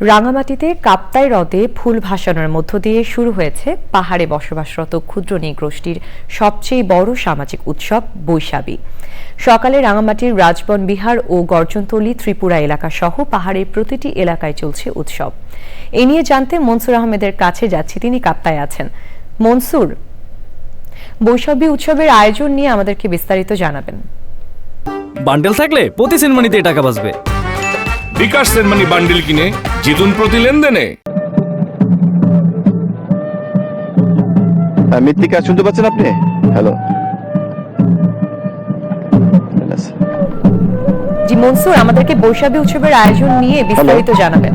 রাঙামাটিতে কাপ্তাই হ্রদে ফুল ভাসানোর মধ্য দিয়ে শুরু হয়েছে পাহাড়ে বসবাসরত ক্ষুদ্র নৃগোষ্ঠীর সবচেয়ে বড় সামাজিক উৎসব বৈশাখী। সকালে রাঙামাটির রাজবন বিহার ও গর্জনতলী ত্রিপুরা এলাকা সহ পাহাড়ের প্রতিটি এলাকায় চলছে উৎসব। এ নিয়ে জানতে মনসুর আহমেদের কাছে যাচ্ছি, তিনি কাপ্তায় আছেন। মনসুর, বৈশাখী উৎসবের আয়োজন নিয়ে আমাদেরকে বিস্তারিত জানাবেন। বান্ডেল থাকলে প্রতি সেনমানিতে টাকা বাঁচবে। বিকাশ সেনমানি বান্ডিল কিনে জিতুন প্রতি লেনদেনে। মৃত্তিকা শুনতে পাচ্ছেন আপনি? হ্যালো জি মনসুর আমাদেরকে বৈশাখী উৎসবের আয়োজন নিয়ে বিস্তারিত জানাবেন।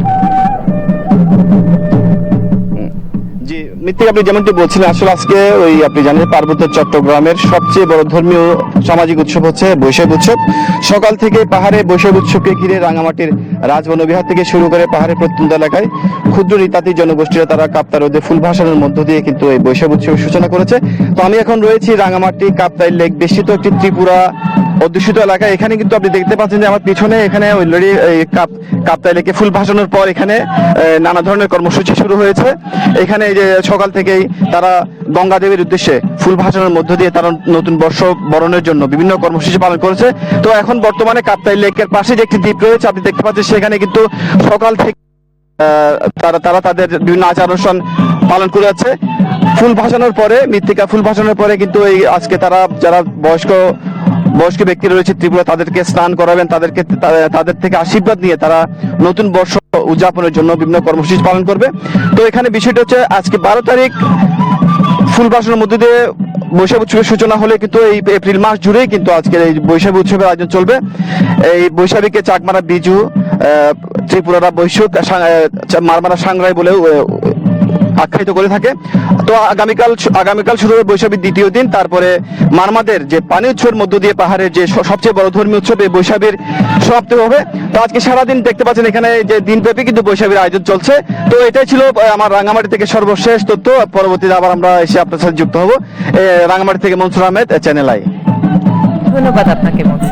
জি মৃত্তিকা আপনি যেমনটি বলছিলেন, আসলে আজকে ওই আপনি জানেন পার্বত্য চট্টগ্রামের সবচেয়ে বড় ধর্মীয় সামাজিক উৎসব হচ্ছে বৈশাখ উৎসব। সকাল থেকে পাহাড়ে বৈশাখ উৎসবকে ঘিরে রাঙামাটির রাজবনবিহার থেকে শুরু করে পাহাড়ের প্রত্যন্ত এলাকায় ক্ষুদ্র নৃতাতি জনগোষ্ঠীরা তারা কাপ্তা রোদে ফুল ভাসানোর মধ্য দিয়ে কিন্তু এই বৈশাখ উৎসবের সূচনা করেছে। তো আমি এখন রয়েছি রাঙামাটি কাপ্তাই লেক বেষ্টিত একটি ত্রিপুরা অধ্যুষিত এলাকা এখানে কিন্তু আপনি দেখতে পাচ্ছেন যে আমার পিছনে এখানে অলরেডি কাপ, কাপ্তাই লেকে ফুল ভাসানোর পর এখানে নানা ধরনের কর্মসূচি শুরু হয়েছে। এখানে যে সকাল থেকেই তারা গঙ্গা দেবীর উদ্দেশ্যে ফুল ভাসানোর মধ্য দিয়ে তারা নতুন বর্ষ বরণের জন্য বিভিন্ন কর্মসূচি পালন করেছে। তো এখন বর্তমানে কাপ্তাই লেকের পাশে যে একটি দ্বীপ রয়েছে, আপনি দেখতে পাচ্ছেন সেখানে কিন্তু সকাল থেকে তারা তারা তাদের বিভিন্ন আচার অনুষ্ঠান পালন করে যাচ্ছে। ফুল ভাসানোর পরে, মৃত্তিকা ফুল ভাসানোর পরে কিন্তু এই আজকে তারা যারা বয়স্ক বয়স্ক ব্যক্তি রয়েছে ত্রিপুরা, তাদেরকে স্নান করাবেন, তাদেরকে তাদের থেকে আশীর্বাদ নিয়ে তারা নতুন বর্ষ উদযাপনের জন্য বিভিন্ন কর্মসূচি পালন করবে। তো এখানে বিষয়টা হচ্ছে, আজকে বারো তারিখ ফুল বাসনের মধ্যে দিয়ে বৈশাখ উৎসবের সূচনা হলে কিন্তু এই এপ্রিল মাস জুড়েই কিন্তু আজকের এই বৈশাখ উৎসবের আয়োজন চলবে। এই বৈশাখীকে চাকমারা বিজু ত্রিপুরারা বৈশাখ মারমারা সাংরাই বলেও আখ্যায়িত করে থাকে। তো আগামীকাল আগামীকাল শুরু হবে বৈশাখীর দ্বিতীয় দিন। তারপরে মারমাদের যে পানি উৎসবের মধ্য দিয়ে পাহাড়ের যে সবচেয়ে বড় ধর্মীয় উৎসব এই বৈশাখীর সমাপ্তি হবে। তো আজকে সারাদিন দেখতে পাচ্ছেন এখানে যে দিনব্যাপী কিন্তু বৈশাখীর আয়োজন চলছে। তো এটাই ছিল আমার রাঙামাটি থেকে সর্বশেষ তথ্য। পরবর্তীতে আবার আমরা এসে আপনার সাথে যুক্ত হব। রাঙামাটি থেকে মনসুর আহমেদ, চ্যানেল আই। ধন্যবাদ আপনাকে, মনসুর।